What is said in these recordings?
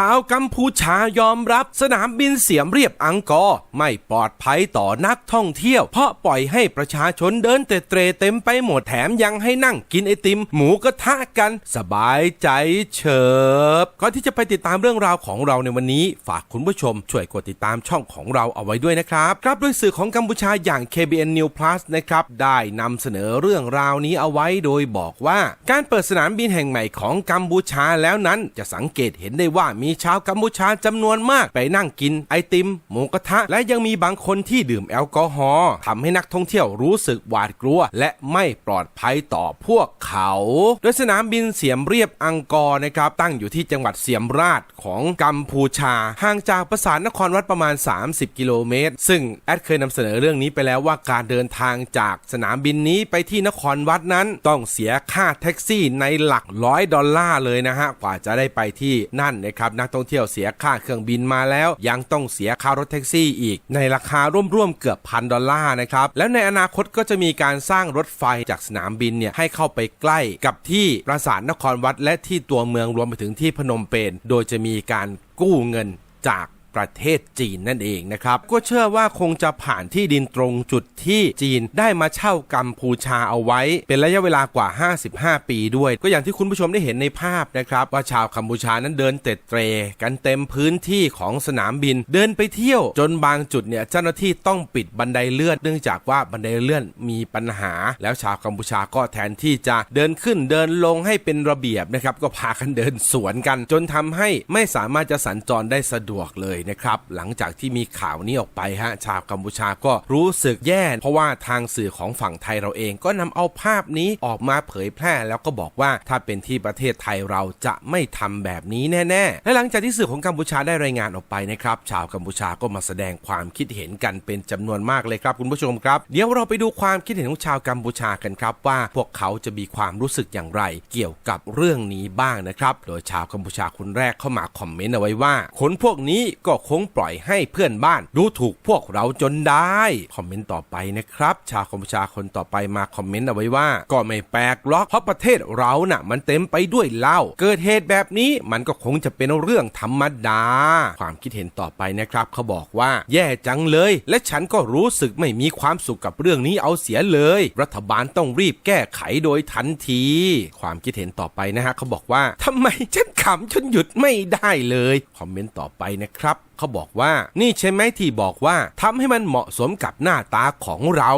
ชาวกัมพูชายอมรับสนามบินเสียมเรียบอังกอร์ไม่ปลอดภัยต่อนักท่องเที่ยว เพราะปล่อยให้ประชาชนเดินเตะเตรเต็มไปหมดแถมยังให้นั่งกินไอติม หมูกระทะกัน สบายใจเฉิบก่อนที่จะไปติดตามเรื่องราวของเราในวันนี้ ฝากคุณผู้ชม ช่วยกดติดตามช่องของเราเอาไว้ด้วยนะครับครับด้วยสื่อของกัมพูชาอย่าง KBN New Plus นะครับได้นำเสนอเรื่องราวนี้เอาไว้โดยบอกว่า การเปิดสนามบินแห่งใหม่ของกัมพูชาแล้วนั้นจะสังเกตเห็นได้ว่ามีีชาวกัมพูชาจำนวนมากไปนั่งกินไอติม หมูกระทะ และยังมีบางคนที่ดื่มแอลกอฮอล์ทำให้นักท่องเที่ยวรู้สึกหวาดกลัว และไม่ปลอดภัยต่อพวกเขา โดยสนามบินเสียมเรียบอังกอร์นะครับ ตั้งอยู่ที่จังหวัดเสียมราชของกัมพูชา ห่างจากประสานนครวัดประมาณ 30 กิโลเมตร ซึ่งแอดเคยนำเสนอเรื่องนี้ไปแล้วว่าการเดินทางจากสนามบินนี้ไปที่นครวัดนั้นต้องเสียค่าแท็กซี่ในหลักร้อยดอลลาร์เลยนะฮะกว่าจะได้ไปที่นั่นนะครับนักท่องเที่ยวเสียค่าเครื่องบินมาแล้ว ยังต้องเสียค่ารถแท็กซี่อีก ในราคาร่วมๆเกือบพันดอลลาร์นะครับแล้วในอนาคตก็จะมีการสร้างรถไฟจากสนามบินเนี่ยให้เข้าไปใกล้กับที่ปราสาทนครวัด และที่ตัวเมืองรวมไปถึงที่พนมเปญโดยจะมีการกู้เงินจาก ประเทศจีนนั่นเองนะครับ ก็เชื่อว่าคงจะผ่านที่ดินตรงจุดที่จีนได้มาเช่ากัมพูชาเอาไว้ เป็นระยะเวลากว่า 55 ปีด้วย ก็อย่างที่คุณผู้ชมได้เห็นในภาพนะครับ ว่าชาวกัมพูชานั้นเดินเตะเตรกันเต็มพื้นที่ของสนามบิน เดินไปเที่ยวจนบางจุดเนี่ยเจ้าหน้าที่ต้องปิดบันไดเลื่อนเนื่องจากว่าบันไดเลื่อนมีปัญหา แล้วชาวกัมพูชาก็แทนที่จะเดินขึ้นเดินลงให้เป็นระเบียบนะครับก็พากันเดินสวนกัน จนทำให้ไม่สามารถจะสัญจรได้สะดวกเลยนะครับ หลังจากที่มีข่าวนี้ออกไปฮะชาวกัมพูชาก็รู้สึกแย่ เพราะว่าทางสื่อของฝั่งไทยเราเองก็นำเอาภาพนี้ออกมาเผยแพร่แล้วก็บอกว่าถ้าเป็นที่ประเทศไทยเราจะไม่ทำแบบนี้แน่ ๆ และหลังจากที่สื่อของกัมพูชาได้รายงานออกไปนะครับชาวกัมพูชาก็มาแสดงความคิดเห็นกันเป็นจำนวนมากเลยครับคุณผู้ชมครับ เดี๋ยวเราไปดูความคิดเห็นของชาวกัมพูชากันครับ ว่าพวกเขาจะมีความรู้สึกอย่างไร เกี่ยวกับเรื่องนี้บ้างนะครับ โดยชาวกัมพูชาคนแรกเข้ามาคอมเมนต์เอาไว้ว่าคนพวกนี้ก็คงปล่อยให้เพื่อนบ้านดูถูกพวกเราจนได้ คอมเมนต์ต่อไปนะครับ ชาวกัมพูชาคนต่อไปมาคอมเมนต์เอาไว้ว่า ก็ไม่แปลกหรอกเพราะประเทศเราน่ะ มันเต็มไปด้วยเหล้าเกิดเหตุแบบนี้มันก็คงจะเป็นเรื่องธรรมดา ความคิดเห็นต่อไปนะครับ เขาบอกว่า แย่จังเลย และฉันก็รู้สึกไม่มีความสุขกับเรื่องนี้เอาเสียเลย รัฐบาลต้องรีบแก้ไขโดยทันที ความคิดเห็นต่อไปนะฮะเขาบอกว่าทำไมฉันขำจนหยุดไม่ได้เลยคอมเมนต์ต่อไปนะครับ밥 เขาบอกว่า นี่ใช่ไหมที่บอกว่าทำให้มันเหมาะสมกับหน้าตาของเรา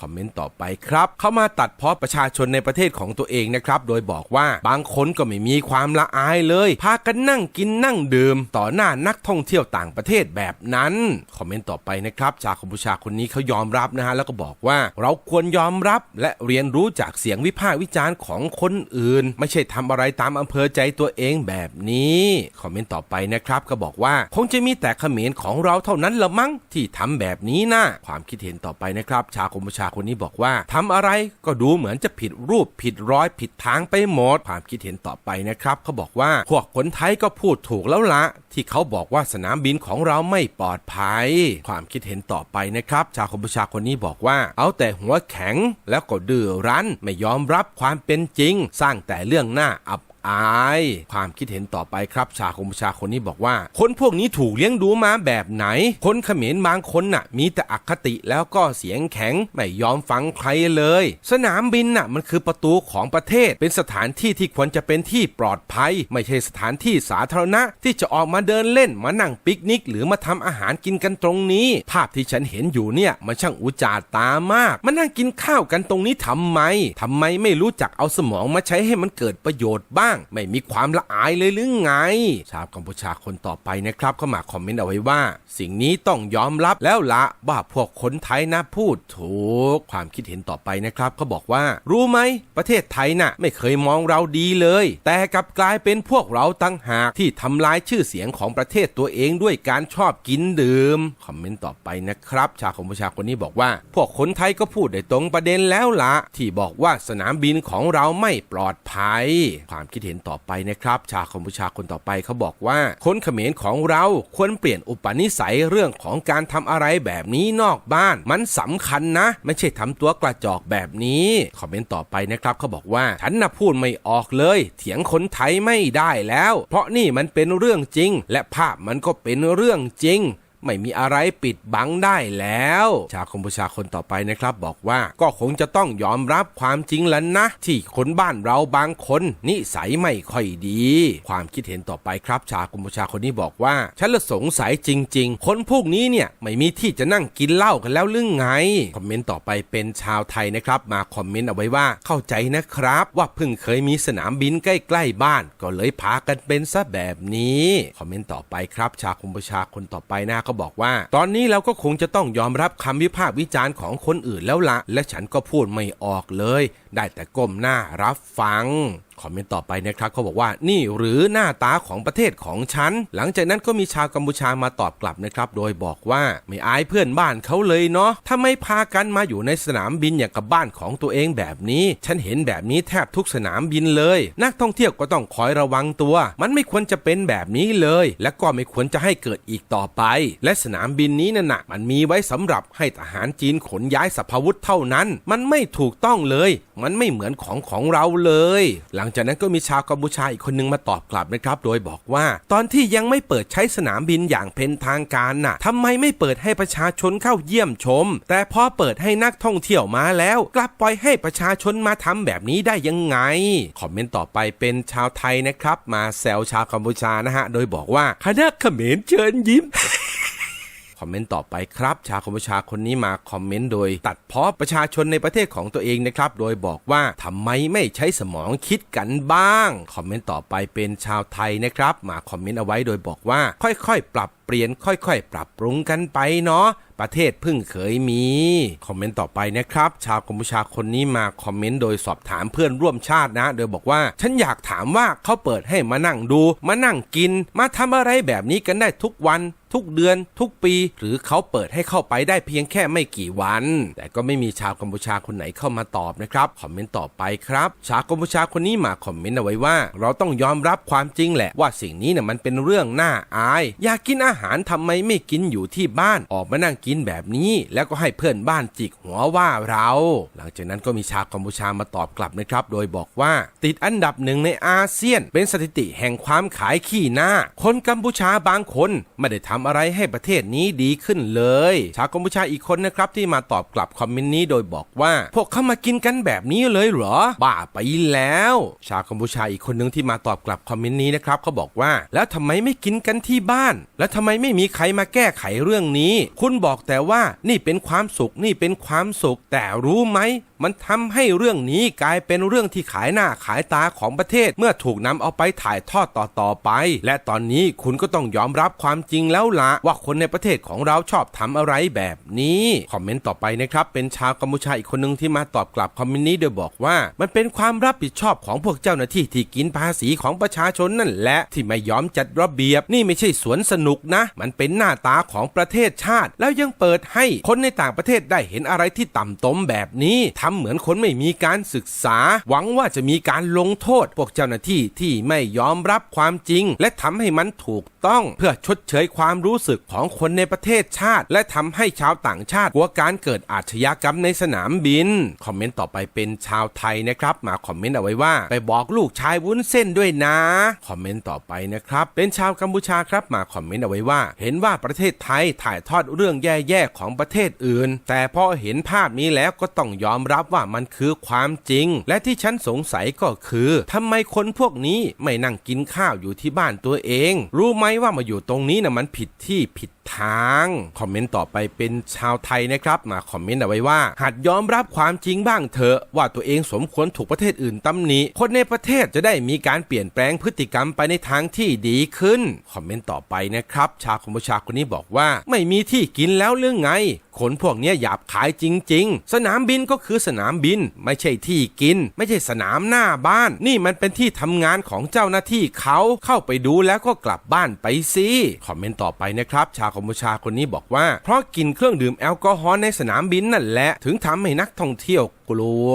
คอมเมนต์ต่อไปครับเขามาตัดเพาะประชาชนในประเทศของตัวเองนะครับ โดยบอกว่าบางคนก็ไม่มีความละอายเลย พากันนั่งกินนั่งดื่มต่อหน้านักท่องเที่ยวต่างประเทศแบบนั้น คอมเมนต์ต่อไปนะครับชาวกัมพูชาคนนี้เขายอมรับนะฮะแล้วก็บอกว่าเราควรยอมรับและเรียนรู้จากเสียงวิพากษ์วิจารณ์ของคนอื่น ไม่ใช่ทำอะไรตามอำเภอใจตัวเองแบบนี้ คอมเมนต์ต่อไปนะครับก็บอกว่าคงจะมีแต่เขมรของเราเท่านั้นละมั้งที่ทำแบบนี้นะความคิดเห็นต่อไปนะครับ ชาวกัมพูชาคนนี้บอกว่าทำอะไรก็ดูเหมือนจะผิดรูปผิดร้อยผิดทางไปหมด ความคิดเห็นต่อไปนะครับเขาบอกว่าพวกคนไทยก็พูดถูกแล้วละที่เขาบอกว่าสนามบินของเราไม่ปลอดภัย ความคิดเห็นต่อไปนะครับ ชาวกัมพูชาคนนี้บอกว่า เอาแต่หัวแข็งแล้วก็ดื้อรั้นไม่ยอมรับความเป็นจริง สร้างแต่เรื่องหน้าอับ อาย ความคิดเห็นต่อไปครับชาวกัมชาคนนี้บอกว่า คนพวกนี้ถูกเลี้ยงดูมาแบบไหน คนเขมรบางคนน่ะ มีแต่อคติแล้วก็เสียงแข็งไม่ยอมฟังใครเลย สนามบินน่ะมันคือประตูของประเทศ เป็นสถานที่ที่ควรจะเป็นที่ปลอดภัย ไม่ใช่สถานที่สาธารณะที่จะออกมาเดินเล่นมานั่งปิกนิก หรือมาทำอาหารกินกันตรงนี้ ภาพที่ฉันเห็นอยู่เนี่ยมันช่างอุจจาตามากมานั่งกินข้าวกันตรงนี้ทำไมทำไมไม่รู้จักเอาสมองมาใช้ให้มันเกิดประโยชน์บ้างไม่มีความละอายเลยหรือไง ชาวกัมพูชาคนต่อไปนะครับก็มาคอมเมนต์เอาไว้ว่า สิ่งนี้ต้องยอมรับแล้วละว่าพวกคนไทยนะพูดถูก ความคิดเห็นต่อไปนะครับเขาบอกว่า รู้ไหมประเทศไทยน่ะ ไม่เคยมองเราดีเลย แต่กลับกลายเป็นพวกเราตั้งหากที่ทำลายชื่อเสียงของประเทศตัวเองด้วยการชอบกินดื่มคอมเมนต์ต่อไปนะครับ ชาวกัมพูชาคนนี้บอกว่า พวกคนไทยก็พูดได้ตรงประเด็นแล้วละที่บอกว่าสนามบินของเราไม่ปลอดภัย ความคิดเห็นต่อไปนะครับชาวกัมพูชาคนต่อไปเขาบอกว่า คนเขมรของเราควรเปลี่ยนอุปนิสัยเรื่องของการทำอะไรแบบนี้นอกบ้าน มันสำคัญนะ ไม่ใช่ทำตัวกระจอกแบบนี้คอมเมนต์ต่อไปนะครับเขาบอกว่าฉันน่ะพูดไม่ออกเลย เถียงคนไทยไม่ได้แล้ว เพราะนี่มันเป็นเรื่องจริง และภาพมันก็เป็นเรื่องจริง ไม่มีอะไรปิดบังได้แล้ว ชาวกัมพูชาคนต่อไปนะครับ บอกว่าก็คงจะต้องยอมรับความจริงแล้วนะ ที่คนบ้านเราบางคนนิสัยไม่ค่อยดี ความคิดเห็นต่อไปครับ ชาวกัมพูชาคนนี้บอกว่าฉันละสงสัยจริง ๆ คนพวกนี้เนี่ยไม่มีที่จะนั่งกินเหล้ากันแล้วหรือไงคอมเมนต์ต่อไปเป็นชาวไทยนะครับ มาคอมเมนต์เอาไว้ว่าเข้าใจนะครับ ว่าเพิ่งเคยมีสนามบินใกล้ๆบ้าน ก็เลยพากันเป็นซะแบบนี้คอมเมนต์ต่อไปครับ ชาวกัมพูชาคนต่อไปนะก็บอกว่า ตอนนี้เราก็คงจะต้องยอมรับคำวิพากษ์วิจารณ์ของคนอื่นแล้วละ และฉันก็พูดไม่ออกเลย ได้แต่ก้มหน้ารับฟัง คอมเมนต์ต่อไปนะครับเขาบอกว่านี่หรือหน้าตาของประเทศของฉัน หลังจากนั้นก็มีชาวกัมพูชามาตอบกลับนะครับโดยบอกว่าไม่อายเพื่อนบ้านเขาเลยเนาะถ้าไม่พากันมาอยู่ในสนามบินอย่างกับบ้านของตัวเองแบบนี้ ฉันเห็นแบบนี้แทบทุกสนามบินเลย นักท่องเที่ยวก็ต้องคอยระวังตัว มันไม่ควรจะเป็นแบบนี้เลย และก็ไม่ควรจะให้เกิดอีกต่อไป และสนามบินนี้นั่นนะมันมีไว้สำหรับให้ทหารจีนขนย้ายสัพพวุธเท่านั้น มันไม่ถูกต้องเลย มันไม่เหมือนของของเราเลย หลังงจากนั้นก็มีชาวกัมพูชาอีกคนนึงมาตอบกลับนะครับ โดยบอกว่า ตอนที่ยังไม่เปิดใช้สนามบินอย่างเป็นทางการน่ะทำไมไม่เปิดให้ประชาชนเข้าเยี่ยมชม แต่พอเปิดให้นักท่องเที่ยวมาแล้ว กลับปล่อยให้ประชาชนมาทำแบบนี้ได้ยังไง คอมเมนต์ต่อไปเป็นชาวไทยนะครับ มาแซวชาวกัมพูชานะฮะ โดยบอกว่าคณะเขมรเชิญยิ้ม คอมเมนต์ต่อไปครับ ชาวกัมพูชาคนนี้มาคอมเมนต์โดย ตัดเพ้อประชาชนในประเทศของตัวเองนะครับ โดยบอกว่าทำไมไม่ใช้สมองคิดกันบ้าง คอมเมนต์ต่อไปเป็นชาวไทยนะครับ มาคอมเมนต์เอาไว้โดยบอกว่า ค่อยๆ ปรับเปลี่ยนค่อยๆ ปรับปรุงกันไปเนาะประเทศเพิ่งเคยมี คอมเมนต์ต่อไปนะครับ ชาวกัมพูชาคนนี้มาคอมเมนต์โดยสอบถามเพื่อนร่วมชาตินะ โดยบอกว่า ฉันอยากถามว่าเขาเปิดให้มานั่งดู มานั่งกิน มาทำอะไรแบบนี้กันได้ทุกวัน ทุกเดือนทุกปี หรือเขาเปิดให้เข้าไปได้เพียงแค่ไม่กี่วัน แต่ก็ไม่มีชาวกัมพูชาคนไหนเข้ามาตอบนะครับคอมเมนต์ต่อไปครับ ชาวกัมพูชาคนนี้มาคอมเมนต์เอาไว้ว่า เราต้องยอมรับความจริงแหละว่าสิ่งนี้เนี่ยมันเป็นเรื่องน่าอาย อยากกินอาหารทำไมไม่กินอยู่ที่บ้านออกมานั่งกินแบบนี้ แล้วก็ให้เพื่อนบ้านจิกหัวว่าเรา หลังจากนั้นก็มีชาวกัมพูชามาตอบกลับนะครับ โดยบอกว่า ติดอันดับหนึ่งในอาเซียน เป็นสถิติแห่งความขายขี้หน้า คนกัมพูชาบางคนไม่ได้ทำอะไรให้ประเทศนี้ดีขึ้นเลย ชาวกัมพูชาอีกคนนะครับที่มาตอบกลับคอมเมนต์นี้โดยบอกว่า พวกเขามากินกันแบบนี้เลยเหรอ บ้าไปแล้ว ชาวกัมพูชาอีกคนนึงที่มาตอบกลับคอมเมนต์นี้นะครับเขาบอกว่า แล้วทำไมไม่กินกันที่บ้าน แล้วทำไมไม่มีใครมาแก้ไขเรื่องนี้ คุณบอกแต่ว่านี่เป็นความสุขนี่เป็นความสุขแต่รู้ไหมมันทำให้เรื่องนี้กลายเป็นเรื่องที่ขายหน้าขายตาของประเทศเมื่อถูกนำเอาไปถ่ายทอดต่อๆไป และตอนนี้คุณก็ต้องยอมรับความจริงแล้วละว่าคนในประเทศของเราชอบทำอะไรแบบนี้คอมเมนต์ต่อไปนะครับเป็นชาวกัมพูชาอีกคนหนึ่งที่มาตอบกลับคอมเมนต์นี้โดยบอกว่ามันเป็นความรับผิดชอบของพวกเจ้าหน้าที่ที่กินภาษีของประชาชนนั่นแหละที่ไม่ยอมจัดระเบียบนี่ไม่ใช่สวนสนุกนะ มันเป็นหน้าตาของประเทศชาติ แล้วยังเปิดให้คนในต่างประเทศได้เห็นอะไรที่ต่ำตมแบบนี้ททำเหมือนคนไม่มีการศึกษา หวังว่าจะมีการลงโทษ พวกเจ้าหน้าที่ที่ไม่ยอมรับความจริง และทำให้มันถูกต้องเพื่อชดเชยความรู้สึกของคนในประเทศชาติ และทำให้ชาวต่างชาติกลัวการเกิดอาชญากรรมในสนามบิน คอมเมนต์ต่อไปเป็นชาวไทยนะครับ มาคอมเมนต์เอาไว้ว่า ไปบอกลูกชายวุ้นเส้นด้วยนะ คอมเมนต์ต่อไปนะครับ เป็นชาวกัมพูชาครับมาคอมเมนต์เอาไว้ว่า เห็นว่าประเทศไทยถ่ายทอดเรื่องแย่ๆของประเทศอื่น แต่พอเห็นภาพนี้แล้วก็ต้องยอมรับว่ามันคือความจริง และที่ฉันสงสัยก็คือทำไมคนพวกนี้ไม่นั่งกินข้าวอยู่ที่บ้านตัวเอง รู้ไหมว่ามาอยู่ตรงนี้นะมันผิดที่ผิดทาง คอมเมนต์ต่อไปเป็นชาวไทยนะครับ มาคอมเมนต์เอาไว้ว่า หัดยอมรับความจริงบ้างเถอะว่าตัวเองสมควรถูกประเทศอื่นตำหนิคนในประเทศจะได้มีการเปลี่ยนแปลงพฤติกรรมไปในทางที่ดีขึ้น คอมเมนต์ต่อไปนะครับ ชาวกัมพูชาคนนี้บอกว่า ไม่มีที่กินแล้วเรื่องไง คนพวกเนี้ยหยาบขายจริง ๆ สนามบินก็คือสนามบิน ไม่ใช่ที่กิน ไม่ใช่สนามหน้าบ้าน นี่มันเป็นที่ทำงานของเจ้าหน้าที่เขาเข้าไปดูแล้วก็กลับบ้านไปสิคอมเมนต์ต่อไปนะครับ ชาวกัมพูชาคนนี้บอกว่า เพราะกินเครื่องดื่มแอลกอฮอล์ในสนามบินนั่นแหละ ถึงทำให้นักท่องเที่ยว กลัว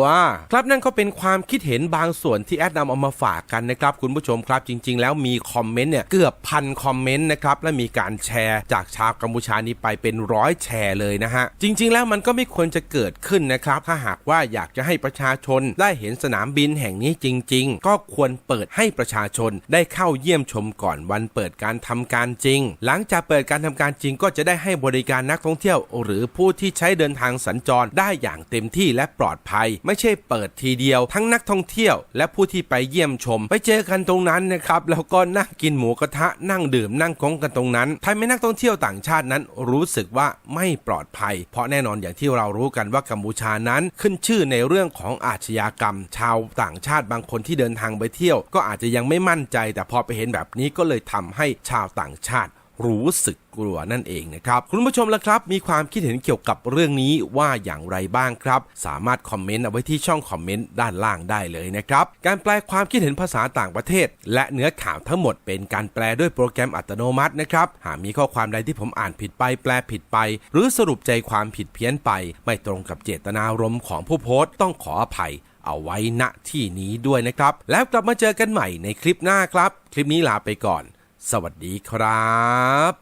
ครับนั่นก็เป็นความคิดเห็นบางส่วนที่แอดนำเอามาฝากกันนะครับคุณผู้ชมครับจริง ๆ แล้วมีคอมเมนต์เนี่ยเกือบพันคอมเมนต์นะครับและมีการแชร์จากชาวกัมพูชานี้ไปเป็นร้อยแชร์เลยนะฮะจริง ๆ แล้วมันก็ไม่ควรจะเกิดขึ้นนะครับถ้าหากว่าอยากจะให้ประชาชนได้เห็นสนามบินแห่งนี้จริง ๆ ก็ควรเปิดให้ประชาชนได้เข้าเยี่ยมชมก่อนวันเปิดการทำการจริง หลังจากเปิดการทำการจริงก็จะได้ให้บริการนักท่องเที่ยว หรือผู้ที่ใช้เดินทางสัญจรได้อย่างเต็มที่และปลอดภัย ไม่ใช่เปิดทีเดียว ทั้งนักท่องเที่ยว และผู้ที่ไปเยี่ยมชม ไปเจอกันตรงนั้นนะครับแล้วก็นั่งกินหมูกระทะนั่งดื่มนั่งกงกันตรงนั้นทำให้นักท่องเที่ยวต่างชาตินั้นรู้สึกว่าไม่ปลอดภัย เพราะแน่นอนอย่างที่เรารู้กันว่ากัมพูชานั้นขึ้นชื่อในเรื่องของอาชญากรรม ชาวต่างชาติบางคนที่เดินทางไปเที่ยว ก็อาจจะยังไม่มั่นใจ แต่พอไปเห็นแบบนี้ก็เลยทำให้ชาวต่างชาติ รู้สึกกลัวนั่นเองนะครับ คุณผู้ชมละครับ มีความคิดเห็นเกี่ยวกับเรื่องนี้ว่าอย่างไรบ้างครับ สามารถคอมเมนต์เอาไว้ที่ช่องคอมเมนต์ด้านล่างได้เลยนะครับ การแปลความคิดเห็นภาษาต่างประเทศ และเนื้อข่าวทั้งหมดเป็นการแปลด้วยโปรแกรมอัตโนมัตินะครับ หากมีข้อความใดที่ผมอ่านผิดไป แปลผิดไป หรือสรุปใจความผิดเพี้ยนไป ไม่ตรงกับเจตนารมณ์ของผู้โพสต์ต้องขออภัยเอาไว้ณที่นี้ด้วยนะครับ แล้วกลับมาเจอกันใหม่ในคลิปหน้าครับ คลิปนี้ลาไปก่อน สวัสดีครับ